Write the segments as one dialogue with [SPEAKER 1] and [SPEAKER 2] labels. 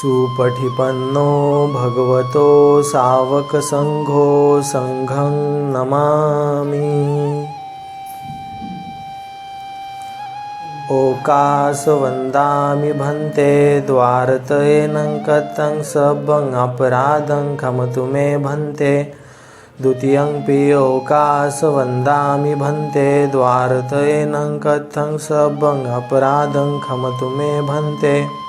[SPEAKER 1] सुपठिपन्नो भगवतो सावकसङ्घो सङ्घं नमामि। ओकासवन्दामि भन्ते द्वारतयेनं कथं सबं अपराधं खमतु मे भन्ते। द्वितीयंपि ओकासवन्दामि भन्ते द्वारतयेनं कथं सबं अपराधं खमतु मे भन्ते।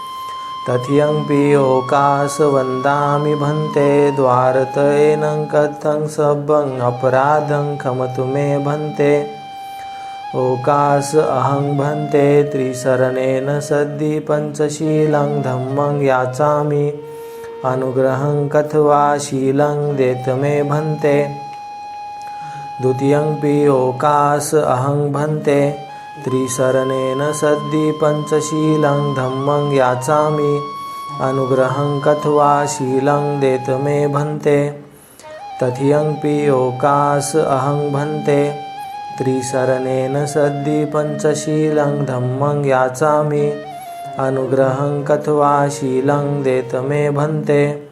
[SPEAKER 1] तथियंपि ओकासवन्दामि भन्ते द्वारतयेनं कथं सबं अपराधं खमतु मे भन्ते। ओकास अहं भन्ते त्रिशरणेन सद्धि पञ्चशीलं धम्मं याचामि। अनुग्रहं कथवा शीलं देत मे भन्ते। द्वितीयंपि ओकास अहं भन्ते। त्रिसरणेन सद्दी पञ्चशीलं धम्मं याचामि। अनुग्रहं कथवा शीलं देत मे भन्ते। तथियंपि ओकास अहं भन्ते। त्रिसरणेन सद्धि पञ्चशीलं धम्मं याचामि। अनुग्रहं कथवा शीलं देत मे भन्ते।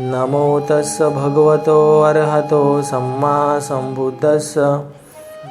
[SPEAKER 1] नमो तस्स भगवतो अर्हतो सम्मा सम्बुद्धस्स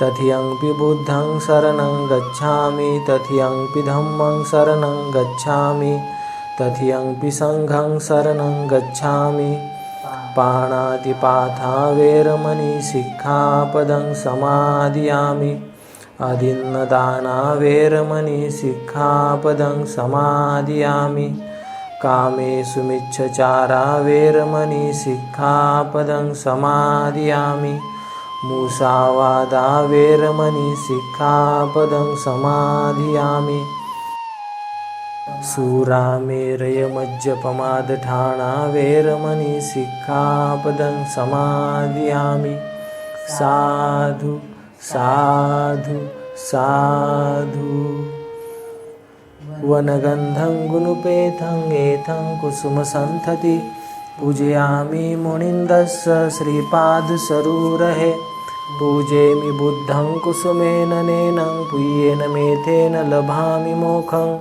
[SPEAKER 1] तथियंपि बुद्धं शरणं गच्छामि तथियंपि धम्मं शरणं गच्छामि तथियंपि सङ्घं शरणं गच्छामि। पाणातिपाथा वेरमणि सिक्खापदं समादियामि। अदिन्नदाना वेरमणि समादियामि। कामेषु मिच्छचारा वेरमणि समादियामि। मुसावादा वेरमणि सिक्खापदं समाधियामि। सुरामेरयमज्जपमादठाणा वेरमणि सिक्खापदं समाधियामि। साधु साधु साधु। वनगन्धं गुनुपेतं एथं कुसुमसन्थति पूजयामि मुनिन्दस्य श्रीपादसरूरहे। पूजेमि बुद्धं कुसुमेन नेनं पुय्येन मेथेन लभामि मोखं।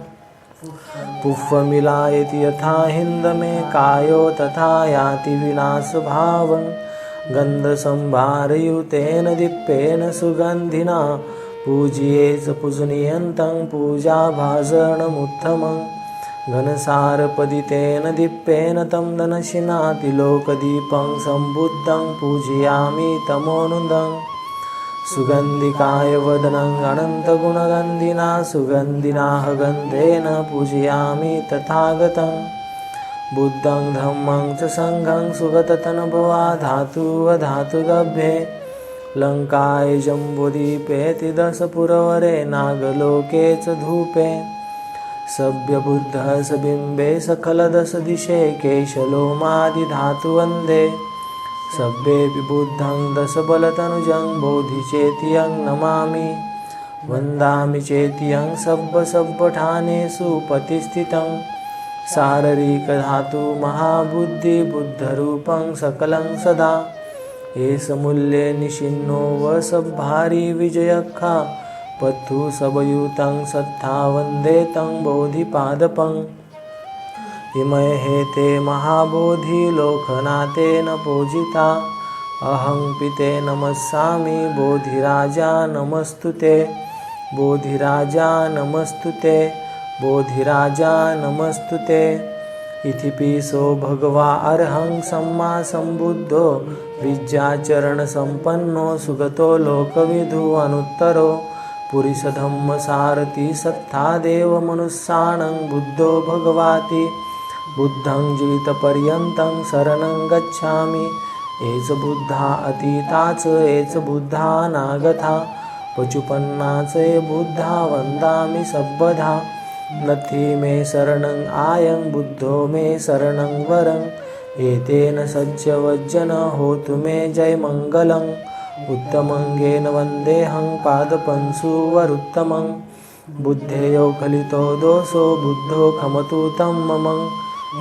[SPEAKER 1] पुष्पमिलायति यथा हिन्दमे कायो तथा याति विनाशभावं। गन्धसंभारयुतेन दीप्तेन सुगन्धिना। पूज्ये च पूजनीयन्तं पूजाभाषणमुत्तमं घनसारपदितेन दीप्पेन तं दनशिनातिलोकदीपं सम्बुद्धं पूजयामि तमोनुदं सुगन्धिकाय वदनं अनन्तगुणगन्धिना सुगन्धिनाः गन्धेन पूजयामि तथागतं। बुद्धं धम्मं च सङ्घं सुगततनुभवा धातुवधातुगभ्ये लङ्काय जम्बुदीपेति दशपुरवरे नागलोके च धूपे। सभ्यबुद्धः सबिम्बे सकलदशदिशे केशलोमादिधातुवन्दे। सभ्येऽपि बुद्धं दशबलतनुजं बोधिचेतियं नमामि वन्दामि चेतियं सब्बसब्बठानेषु पतिस्थितं। शारीरिकधातु महाबुद्धिबुद्धरूपं सकलं सदा। एष मूल्ये निशिन्नो वसभारी विजयखा पथु सबयुतं सत्था वन्दे तं बोधिपादपम् इमय हेते महाबोधिलोकनाथेन पूजिता। अहं पिते नमस्सामि बोधिराजा नमस्तु ते बोधिराजा नमस्तु ते बोधिराजा नमस्तु ते इति पिसो भगवा अर्हं सम्मा सम्बुद्धो। विद्याचरणसम्पन्नो सुगतो लोकविधु अनुत्तरो पुरिसधम्मसारथि सत्था देवमनुस्सानं बुद्धो भगवाति। बुद्धं जीवितपर्यन्तं शरणं गच्छामि। एच बुद्धा अतीताच एच बुद्धा नागथा। पचुपन्नाच बुद्धा वन्दामि सब्बधा नथी मे शरणं आयं बुद्धो मे शरणं वरं। एतेन सज्जवज्जन होतु मे जयमङ्गलम्। उत्तमङ्गेन वन्देऽहं पादपंशुवरुत्तमं बुद्धेयो खलितो दोषो बुद्धो खमतु तं मम।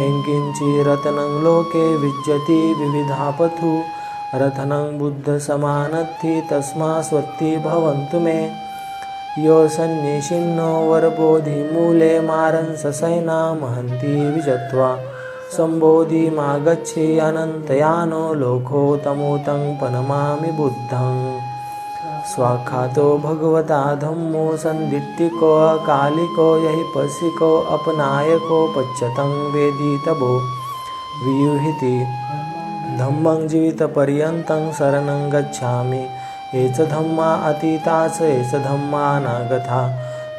[SPEAKER 1] यङ्किञ्चिरतनं लोके विज्जति विविधापथु। रथनं बुद्धसमानत्थि तस्मास्वत्ति भवन्तु मे। यो सन्निशिन्नो वरबोधिमूले मारं ससैना महन्ति विजत्वा। सम्बोधिमागच्छे अनन्तयानो लोकोत्तमोतं पनमामि बुद्धं। स्वाखातो भगवता धम्मो सन्दिट्टिको अकालिको यहि पसिको अपनायको पच्यतं वेदितभो वियुहिति धम्मं जीवितपर्यन्तं शरणं गच्छामि। एच धम्मा अतीताच एच धम्मा नागथा।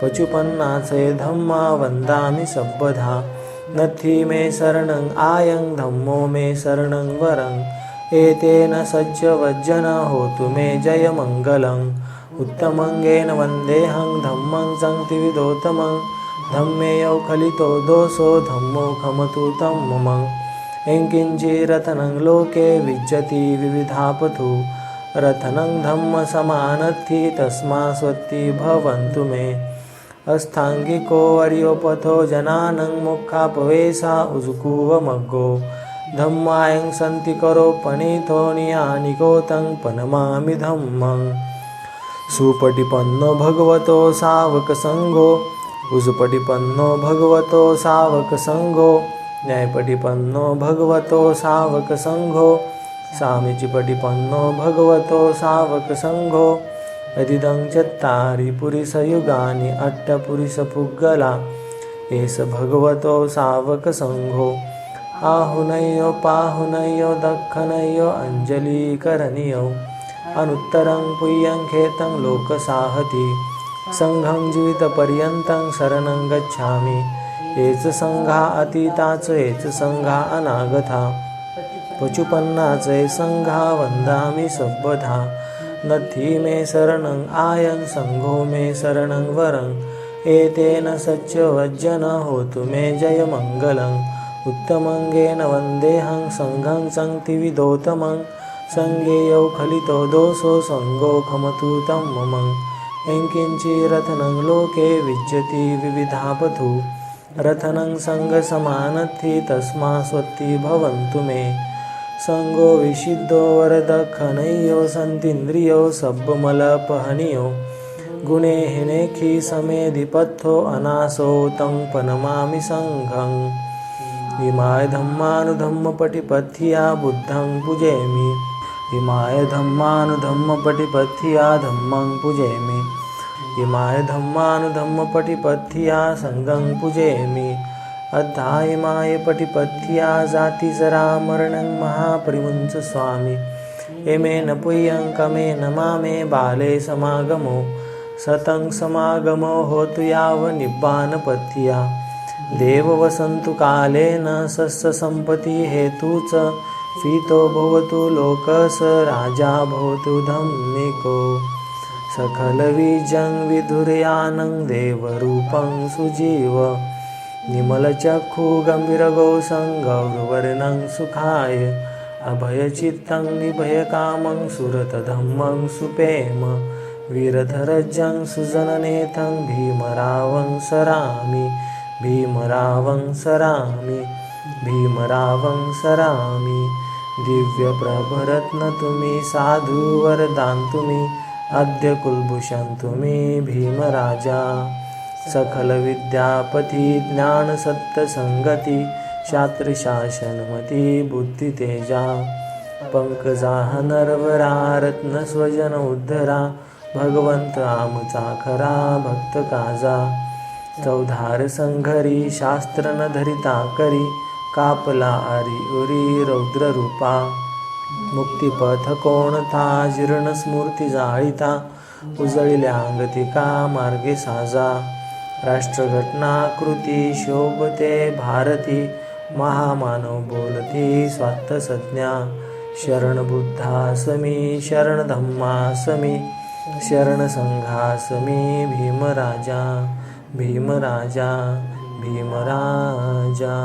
[SPEAKER 1] पचुपन्नाच ए धम्मा वन्दामि सब्बधा। नथी मे शरणं आयं धम्मो मे शरणं वरं। एतेन सज्जवज्जन होतु मे जयमङ्गलम्। उत्तमङ्गेन वन्देऽहं धम्मं सङ्क्तिविदोत्तमं धम्मेयौ खलितो दोषो धम्मो खमतु तं मम। यङ्किञ्चिरतनं लोके विज्जति विविधापथु। रथनं धम्मसमानत्थि तस्मा स्वत्ति भवन्तु मे। अस्थाङ्गिको वर्योपथो जनानं मुखापवेशा उजुकुवमग्गो धम्मायं सन्ति करो पणितो नियानिकोतं पनमामि धम्मं। सुपटिपन्नो भगवतो सावकसङ्घो उजुपटिपन्नो भगवतो सावकसङ्घो न्यायपटिपन्नो भगवतो सावकसङ्घो सामिचिपटिपन्नो भगवतो सावकसङ्घो यदिदं चत्तारि पुरिसयुगानि अट्टपुरिसपुग्गला। एष भगवतो सावकसङ्घो। आहुनयो पाहुनयो दक्षिणयो अञ्जलीकरणीयौ। अनुत्तरं पुय्यं खेतं लोकसाहति सङ्घं जीवितपर्यन्तं शरणं गच्छामि। ये च सङ्घा अतीताच एच सङ्घा अनागता। पचुपन्नाच सङ्घा वन्दामि सर्वधा नथी मे शरणं आयं सङ्घो मे शरणं वरं। एतेन सच्चवज्जन होतु मे जयमङ्गलम्। उत्तमङ्गेन वन्देऽहं सङ्घं सङ्क्तिविदोत्तमं सङ्गेयौ खलितो दोषो सङ्गो खमतु तं मम। यङ्किञ्चिरथनं लोके विज्जति विविधापथु रथनं सङ्गसमानत्थि तस्मा स्वत्ति भवन्तु मे सङ्गो विशिद्धो वरदखनयो सब्बमलपहनियो। गुणे हिनेखि समेधिपथो अनासो तं पनमामि सङ्घम् इमाय धम्मानुधम्मपटिपथिया बुद्धं पूजयामि। इमाय धम्मानुधम्मपटिपथिया धम्मं पूजयामि। इमाय धम्मानुधम्मपटिपथिया सङ्गं पूजयामि अध्यायमाय पटिपथ्या जातिजरामरणं महापरिमुञ्च स्वामी. एमेन न कमेन मामे बाले समागमो सतं समागमो होतु यावनिब्बानपथ्या देववसन्तु कालेन सस्यसम्पत्तिहेतु च फीतो भवतु लोकस राजा भवतु धम्मिको. सकलविजं विधुर्यानं देवरूपं सुजीव निमलचक्षुगम्भीरगौसङ्गौर्वर्णं सुखाय. अभयचित्तं निभयकामं सुरतधम्मं सुपेम. वीरधरजं सुजननेतं भीमरावं सरामि. भीमरावं सरामि. भीमरावं सरामि. दिव्यप्रभरत्न तुम्ही साधु वरदान तुम्ही अद्य कुलभूषण तुम्ही भीमराजा. सकल विद्यापती ज्ञानसत्यसङ्गती शास्त्रशासनमती बुद्धितेजा पंकजा नरवरा रत्नस्वजन उद्धरा भगवंत आमचा खरा भक्त काजा। चौधार संघरी शास्त्र न धरिता करी कापला आरी उरी रौद्र रूपा। मुक्तिपथ कोणता जीर्ण स्मूर्ती जाळीता उजळल्या अंगतिका मार्गे साजा। राष्ट्रघटना कृती शोभते भारती। महामानव बोलती स्वात्त संज्ञा शरण बुद्धासमी शरण धम्मासमी शरण संघासमी भीमराजा। भीमराजा भीमराजा।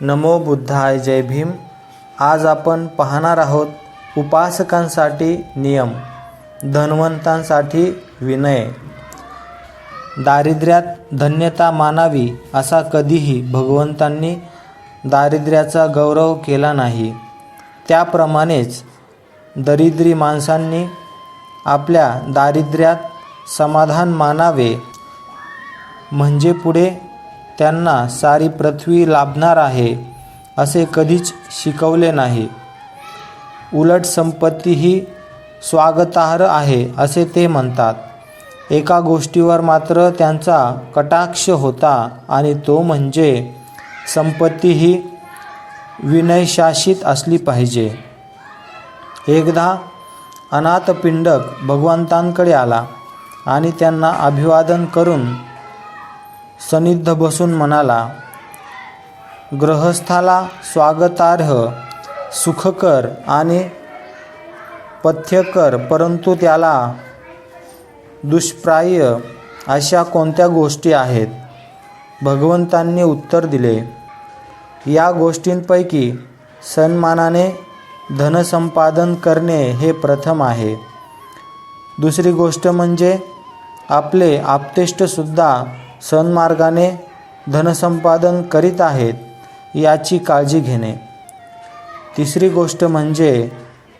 [SPEAKER 1] नमो बुद्धाय जय भीम। आज आपण पाहणार आहोत उपासकांसाठी नियम धनवंतांसाठी विनय दारिद्र्यात धन्यता मानावी असा कधीही भगवंतांनी दारिद्र्याचा गौरव केला नाही. त्याप्रमाणेच दरिद्री माणसांनी आपल्या दारिद्र्यात समाधान मानावे म्हणजे पुढे त्यांना सारी पृथ्वी लाभणार आहे असे कधीच शिकवले नाही. उलट संपत्ती ही स्वागतार्ह आहे असे ते म्हणतात. एका गोष्टीवर मात्र त्यांचा कटाक्ष होता आणि तो म्हणजे संपत्ती ही विनयशासित असली पाहिजे. एकदा अनाथपिंडक भगवंतांकडे आला आणि त्यांना अभिवादन करून सनिद्ध बसून म्हणाला ग्रहस्थाला स्वागतार्ह सुखकर आणि पथ्यकर परंतु त्याला दुष्प्राय अशा कोणत्या गोष्टी आहेत? भगवंतांनी उत्तर दिले या गोष्टींपैकी सन्मानाने धनसंपादन करणे हे प्रथम आहे. दुसरी गोष्ट म्हणजे आपले आप्तेष्टसुद्धा सन्मार्गाने धनसंपादन करीत आहेत याची काळजी घेणे. तिसरी गोष्ट म्हणजे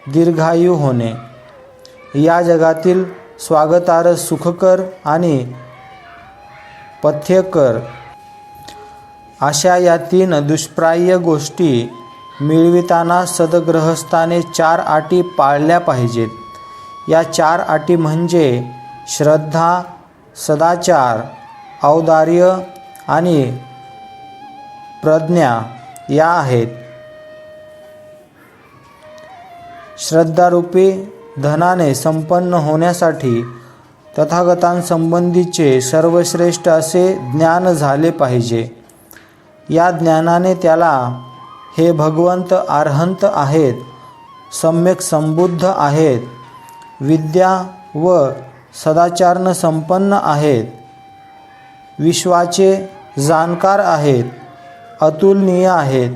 [SPEAKER 1] दीर्घायू होणे. या जगातील स्वागतार सुखकर आणि पथ्यकर अशा या तीन दुष्प्राय गोष्टी मिळविताना सदग्रहस्थाने चार अटी पाळल्या पाहिजेत. या चार अटी म्हणजे श्रद्धा सदाचार औदार्य आणि प्रज्ञा या आहेत. श्रद्धारूपी धनाने संपन्न होण्यासाठी तथागतांसंबंधीचे सर्वश्रेष्ठ असे ज्ञान झाले पाहिजे. या ज्ञानाने त्याला हे भगवंत अर्हंत आहेत सम्यक संबुद्ध आहेत विद्या व सदाचारन संपन्न आहेत विश्वाचे जाणकार आहेत अतुलनीय आहेत.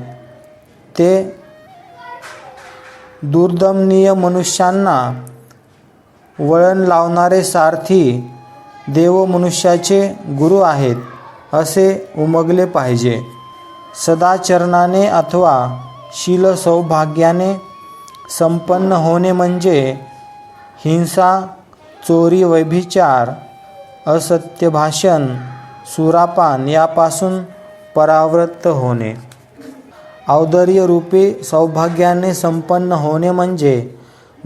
[SPEAKER 1] ते दुर्दमनीय मनुष्यांना वळण लावणारे सारथी देव मनुष्याचे गुरु आहेत असे उमगले पाहिजे. सदाचरणाने अथवा शील सौभाग्याने संपन्न होणे म्हणजे हिंसा चोरी वैभिचार असत्य भाषण सुरापान यापासून परावृत्त होणे. औदर्य रूपी सौभाग्याने संपन्न होणे म्हणजे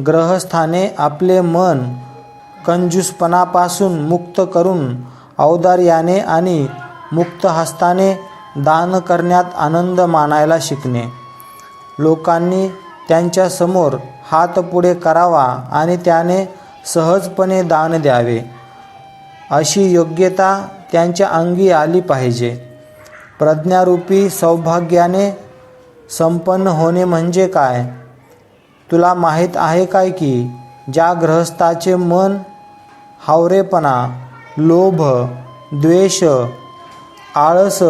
[SPEAKER 1] ग्रहस्थाने आपले मन कंजूसपणापासून मुक्त करून औदार्याने आणि मुक्त हस्ताने दान करण्यात आनंद मानायला शिकणे. लोकांनी त्यांच्यासमोर हात पुढे करावा आणि त्याने सहजपणे दान द्यावे. अशी योग्यता त्यांच्या अंगी आली पाहिजे. प्रज्ञारूपी सौभाग्याने संपन्न होणे म्हणजे काय? तुला माहीत आहे काय की ज्या ग्रहस्थाचे मन हावरेपणा लोभ द्वेष आळस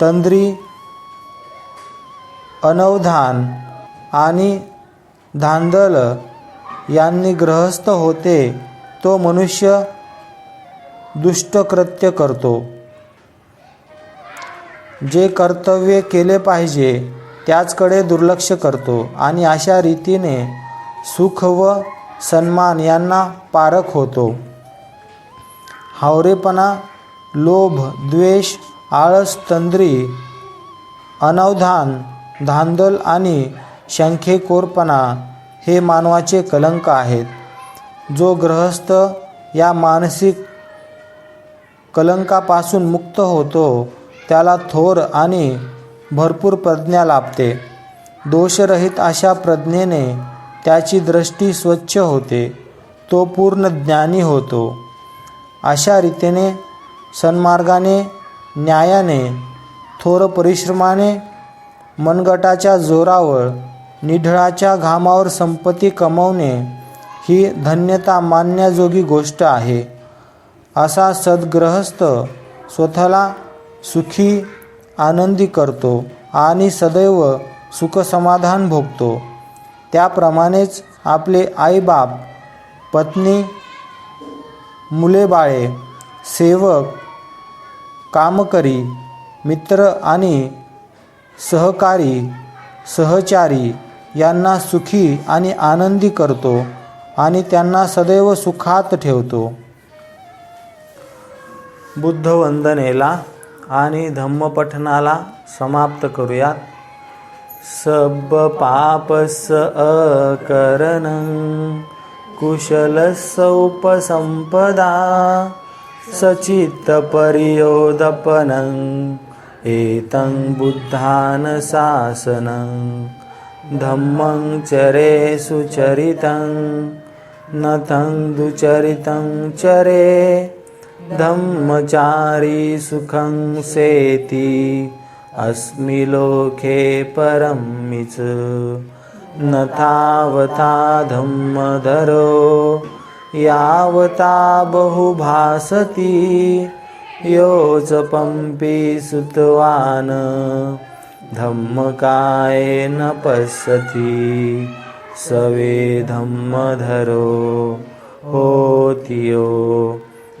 [SPEAKER 1] तंद्री अनवधान आणि धांदल यांनी ग्रहस्थ होते तो मनुष्य दुष्टकृत्य करतो. जे कर्तव्य केले पाहिजे त्याचकडे दुर्लक्ष करतो आणि अशा रीतीने सुख व सन्मान यांना पारख होतो. हावरेपणा लोभ द्वेष आळस तंद्री अनवधान धांदल आणि शंखेकोरपणा हे मानवाचे कलंक आहेत. जो गृहस्थ या मानसिक कलंकापासून मुक्त होतो त्याला थोर आणि भरपूर प्रज्ञा लाभते. दोषरहित अशा प्रज्ञेने त्याची दृष्टी स्वच्छ होते. तो पूर्ण ज्ञानी होतो. अशा रीतीने सन्मार्गाने न्यायाने थोर परिश्रमाने मनगटाच्या जोरावर निढळाच्या घामावर संपत्ती कमवणे ही धन्यता मानण्याजोगी गोष्ट आहे. असा सद्ग्रहस्थ स्वतःला सुखी आनंदी करतो आणि सदैव सुखसमाधान भोगतो. त्याप्रमाणेच आपले आईबाप पत्नी मुले बाळे सेवक कामकरी मित्र आणि सहकारी सहचारी यांना सुखी आणि आनंदी करतो आणि त्यांना सदैव सुखात ठेवतो. बुद्धवंदनेला आणि धम्मपठनाला समाप्त करूयात. सब पापस अकरण कुशल सौपसंपदा सचित परियोदपन एतं बुद्धान शासनं धम्मं चरे सुचरितं नतं दुचरितं चरे धम्मचारी सुखं सेति अस्मि लोके परमिच न तावता धम्मधरो यावता बहुभासति योच पंपी सुतवान् न पश्यति सवे धम्मधरो होतियो।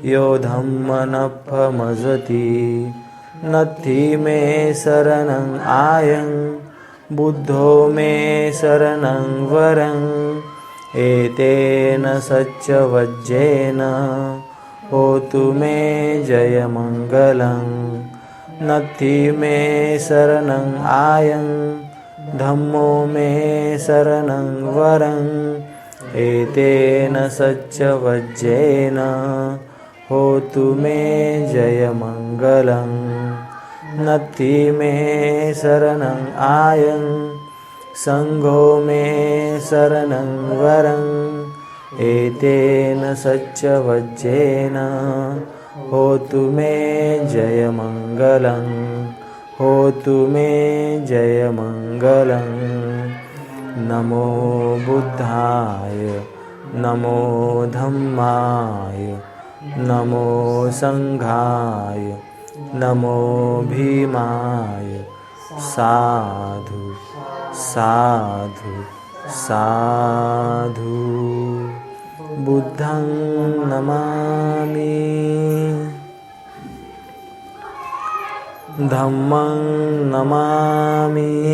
[SPEAKER 1] यो धम्मनफमजति नथि मे शरणं आयं बुद्धो मे शरणं वरं। एतेन सच्चवज्जेन होतु मे जयमङ्गलं। नथि मे शरणं आयं धम्मो मे शरणं वरं। एतेन सच्चवज्जेन होतु मे जयमङ्गलं नथि मे शरणं आयं सङ्घो मे शरणं वरं एतेन सच्चवज्जेन। होतु मे जयमङ्गलं होतु मे जयमङ्गलं नमो बुद्धाय। नमो धम्माय नमो सङ्घाय नमो भीमाय। साधु साधु साधु। बुद्धं नमामि। धम्मं नमामि।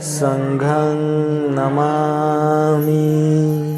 [SPEAKER 1] सङ्घं नमामि